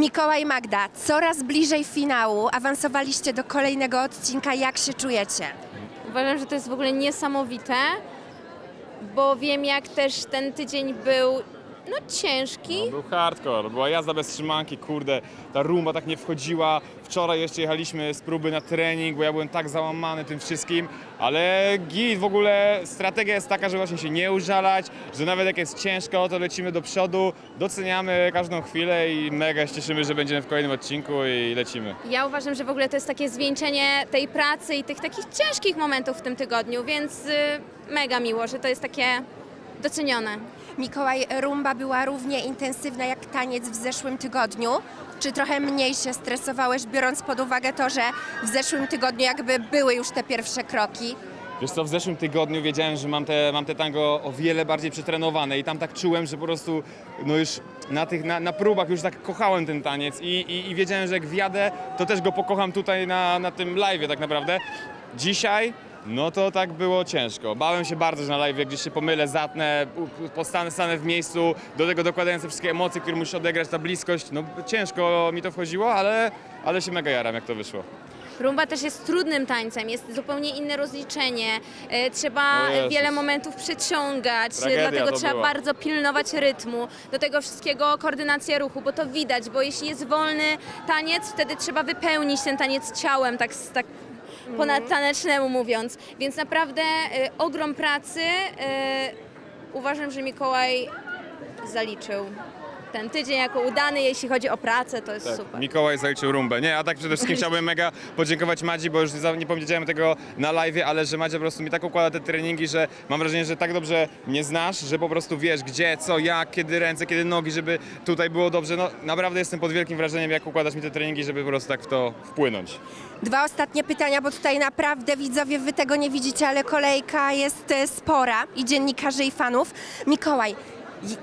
Mikołaj Magda, coraz bliżej finału, awansowaliście do kolejnego odcinka, jak się czujecie? Uważam, że to jest w ogóle niesamowite, bo wiem jak też ten tydzień był no ciężki. No, był hardcore, była jazda bez trzymanki, kurde, ta rumba tak nie wchodziła. Wczoraj jeszcze jechaliśmy z próby na trening, bo ja byłem tak załamany tym wszystkim, ale git, w ogóle strategia jest taka, że właśnie się nie użalać, że nawet jak jest ciężko, to lecimy do przodu, doceniamy każdą chwilę i mega się cieszymy, że będziemy w kolejnym odcinku i lecimy. Ja uważam, że w ogóle to jest takie zwieńczenie tej pracy i tych takich ciężkich momentów w tym tygodniu, więc y, mega miło, że to jest takie docenione. Mikołaj, rumba była równie intensywna jak taniec w zeszłym tygodniu. Czy trochę mniej się stresowałeś, biorąc pod uwagę to, że w zeszłym tygodniu jakby były już te pierwsze kroki? Wiesz co, w zeszłym tygodniu wiedziałem, że mam te, mam te tango o wiele bardziej przetrenowane i tam tak czułem, że po prostu no już na, tych, na, na próbach już tak kochałem ten taniec i, i, i wiedziałem, że jak wjadę, to też go pokocham tutaj na, na tym live'ie tak naprawdę. Dzisiaj no to tak było ciężko. Bałem się bardzo, że na live gdzieś się pomylę, zatnę, postanę stanę w miejscu, do tego dokładając te wszystkie emocje, które musi odegrać, ta bliskość. No ciężko mi to wchodziło, ale, ale się mega jaram, jak to wyszło. Rumba też jest trudnym tańcem, jest zupełnie inne rozliczenie, e, trzeba wiele momentów przeciągać, Tragedia dlatego trzeba była. bardzo pilnować rytmu, do tego wszystkiego koordynacja ruchu, bo to widać, bo jeśli jest wolny taniec, wtedy trzeba wypełnić ten taniec ciałem, tak, s- tak ponadtanecznemu mówiąc, więc naprawdę e, ogrom pracy, e, uważam, że Mikołaj zaliczył ten tydzień jako udany, jeśli chodzi o pracę, to jest Tak, super. Mikołaj zaliczył rumbę. Nie, a tak przede wszystkim chciałbym mega podziękować Madzi, bo już za- nie powiedziałem tego na live, ale że Madzia po prostu mi tak układa te treningi, że mam wrażenie, że tak dobrze mnie znasz, że po prostu wiesz gdzie, co, jak, kiedy ręce, kiedy nogi, żeby tutaj było dobrze. No naprawdę jestem pod wielkim wrażeniem, jak układasz mi te treningi, żeby po prostu tak w to wpłynąć. Dwa ostatnie pytania, bo tutaj naprawdę widzowie, wy tego nie widzicie, ale kolejka jest e, spora i dziennikarzy i fanów. Mikołaj,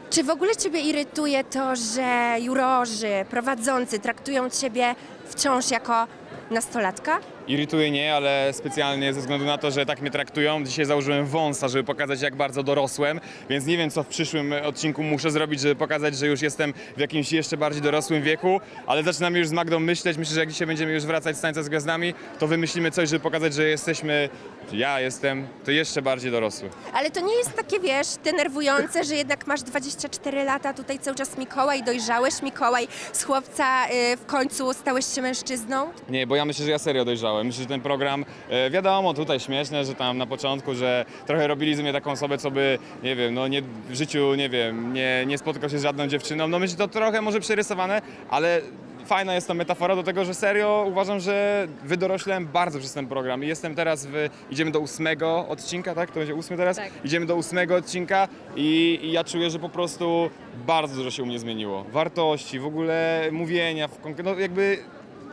czy w ogóle ciebie irytuje to, że jurorzy, prowadzący traktują ciebie wciąż jako nastolatka? Irytuje nie, ale specjalnie ze względu na to, że tak mnie traktują. Dzisiaj założyłem wąsa, żeby pokazać jak bardzo dorosłem, więc nie wiem co w przyszłym odcinku muszę zrobić, żeby pokazać, że już jestem w jakimś jeszcze bardziej dorosłym wieku, ale zaczynam już z Magdą myśleć, myślę, że jak dzisiaj będziemy już wracać z tańca z gwiazdami, to wymyślimy coś, żeby pokazać, że jesteśmy, ja jestem, to jeszcze bardziej dorosły. Ale to nie jest takie, wiesz, denerwujące, że jednak masz 24 lata, tutaj cały czas Mikołaj, dojrzałeś Mikołaj, z chłopca y, w końcu stałeś się mężczyzną? Nie, bo ja myślę, że ja serio dojrzałem. Myślę, że ten program, e, wiadomo, tutaj śmieszne, że tam na początku, że trochę robili z mnie taką osobę, co by, nie wiem, no nie, w życiu, nie wiem, nie, nie spotykał się z żadną dziewczyną. No myślę, że to trochę może przerysowane, ale fajna jest ta metafora do tego, że serio uważam, że wydoroślałem bardzo przez ten program. I jestem teraz w, idziemy do ósmego odcinka, tak? To będzie ósmy teraz? Tak. Idziemy do ósmego odcinka i, i ja czuję, że po prostu bardzo dużo się u mnie zmieniło. Wartości, w ogóle mówienia, no jakby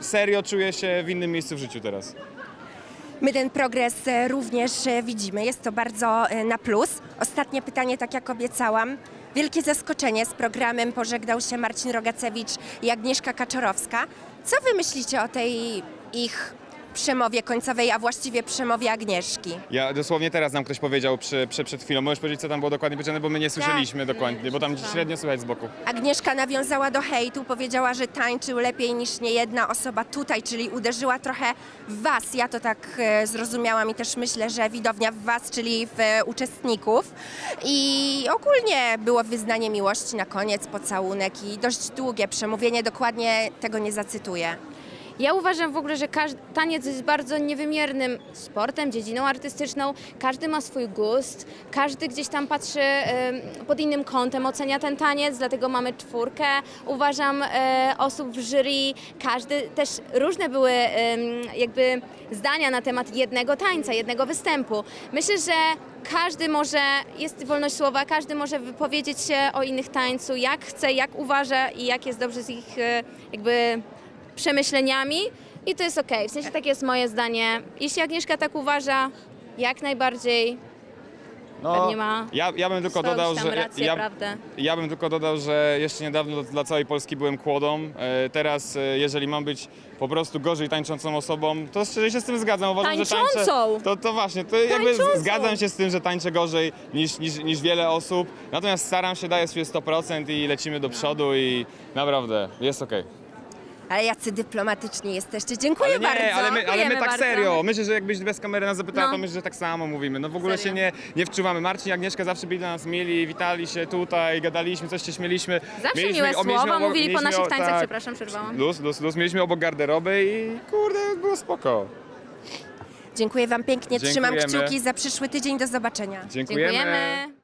serio czuję się w innym miejscu w życiu teraz. My ten progres e, również e, widzimy, jest to bardzo e, na plus. Ostatnie pytanie, tak jak obiecałam. Wielkie zaskoczenie z programem pożegnał się Marcin Rogacewicz i Agnieszka Kaczorowska. Co wy myślicie o tej ich przemowie końcowej, a właściwie przemowie Agnieszki? Ja dosłownie teraz nam ktoś powiedział przy, przy, przed chwilą. Możesz powiedzieć, co tam było dokładnie powiedziane, bo my nie słyszeliśmy dokładnie, bo tam średnio słychać z boku. Agnieszka nawiązała do hejtu, powiedziała, że tańczył lepiej niż niejedna osoba tutaj, czyli uderzyła trochę w was. Ja to tak e, zrozumiałam i też myślę, że widownia w was, czyli w e, uczestników. I ogólnie było wyznanie miłości na koniec, pocałunek i dość długie przemówienie, dokładnie tego nie zacytuję. Ja uważam w ogóle, że każdy, taniec jest bardzo niewymiernym sportem, dziedziną artystyczną. Każdy ma swój gust, każdy gdzieś tam patrzy em, pod innym kątem, ocenia ten taniec, dlatego mamy czwórkę. Uważam e, osób w jury, każdy też różne były em, jakby zdania na temat jednego tańca, jednego występu. Myślę, że każdy może, jest wolność słowa, każdy może wypowiedzieć się o innych tańcu, jak chce, jak uważa i jak jest dobrze z ich e, jakby przemyśleniami i to jest okej. W sensie takie jest moje zdanie. Jeśli Agnieszka tak uważa, jak najbardziej pewnie ma No, ja, ja bym tylko swoją dodał, tam że rację, ja, prawdę. ja bym tylko dodał, że jeszcze niedawno dla- dla całej Polski byłem kłodą. E, Teraz, e, jeżeli mam być po prostu gorzej tańczącą osobą, to szczerze się z tym zgadzam. Uważam, że tańczę, Tańczącą! to, to właśnie, to jakby Tańczącą! zgadzam się z tym, że tańczę gorzej niż, niż, niż wiele osób. Natomiast staram się, daję swoje 100% i lecimy do przodu i naprawdę jest okej. Ale jacy dyplomatyczni jesteście. Dziękuję Ale nie, bardzo. ale my, ale my Dziękujemy tak bardzo. serio. Myślę, że jakbyś bez kamery nas zapytała, No. to myślę, że tak samo mówimy. No w ogóle Serio. się nie, nie wczuwamy. Marcin i Agnieszka zawsze byli dla nas mili, witali się tutaj, gadaliśmy, coś się śmieliśmy. Zawsze Mieliśmy- miłe o, mieliśmy słowa, obok- mówili po mieliśmy naszych o- tańcach, tak. przepraszam, przerwałam. Luz, luz, luz. Mieliśmy obok garderoby i kurde, było spoko. Dziękuję Wam pięknie. Trzymam Dziękujemy. kciuki za przyszły tydzień. Do zobaczenia. Dziękujemy. Dziękujemy.